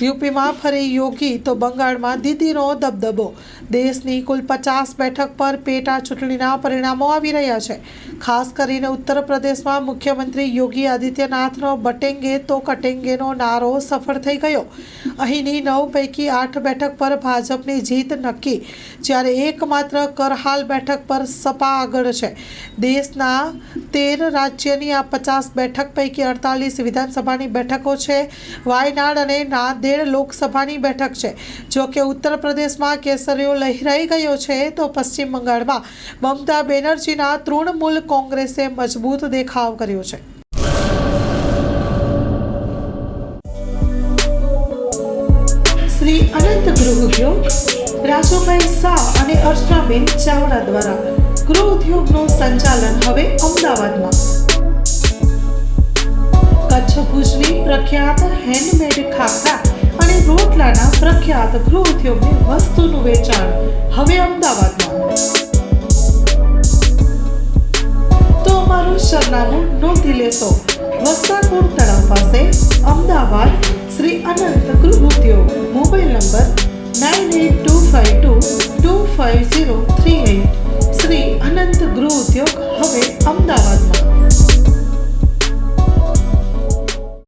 યુપીમાં ફરી યોગી, તો બંગાળમાં દીદીનો દબદબો. દેશની કુલ પચાસ બેઠક પર પેટા ચૂંટણીના પરિણામો આવી રહ્યા છે. ખાસ કરીને ઉત્તર પ્રદેશમાં મુખ્યમંત્રી યોગી આદિત્યનાથનો બટેંગે તો કટેંગેનો નારો સફળ થઈ ગયો. અહીંની નવ પૈકી આઠ બેઠક પર ભાજપની જીત નક્કી, જ્યારે એકમાત્ર કરહાલ બેઠક પર સપા આગળ છે. દેશના તેર રાજ્યની આ પચાસ બેઠક પૈકી અડતાલીસ વિધાનસભાની બેઠકો છે. વાયનાડ અને નાંદેડ લોકસભાની બેઠક છે. જો ઉત્તર પ્રદેશમાં કેસરીઓ લહેરાઈ ગયો છે, તો પશ્ચિમ બંગાળમાં મમતા બેનર્જીના તૃણમૂલ કોંગ્રેસે મજબૂત દેખાવ કર્યો છે. શ્રી અનંત ગૃહ ઉદ્યોગ, રાજુભાઈ શાહ અને અર્ચનાબેન ચાવડા દ્વારા ગૃહ ઉદ્યોગનું સંચાલન હવે અમદાવાદમાં. કચ્છ ભુજની પ્રખ્યાત હેન્ડમેડ ખાખરા રોટલાના પ્રખ્યાત ગૃહ ઉદ્યોગની વસ્તુનું વેચાણ હવે અમદાવાદમાં. તો અમારું સરનામું નોંધી લેશો. વસ્તાકુર તળાવ પાસે Ahmedabad Shri Anant Gruh Udyog mobile number nine eight two five two two five zero three eight Shri Anant Gruh Udyog હવે અમદાવાદમાં.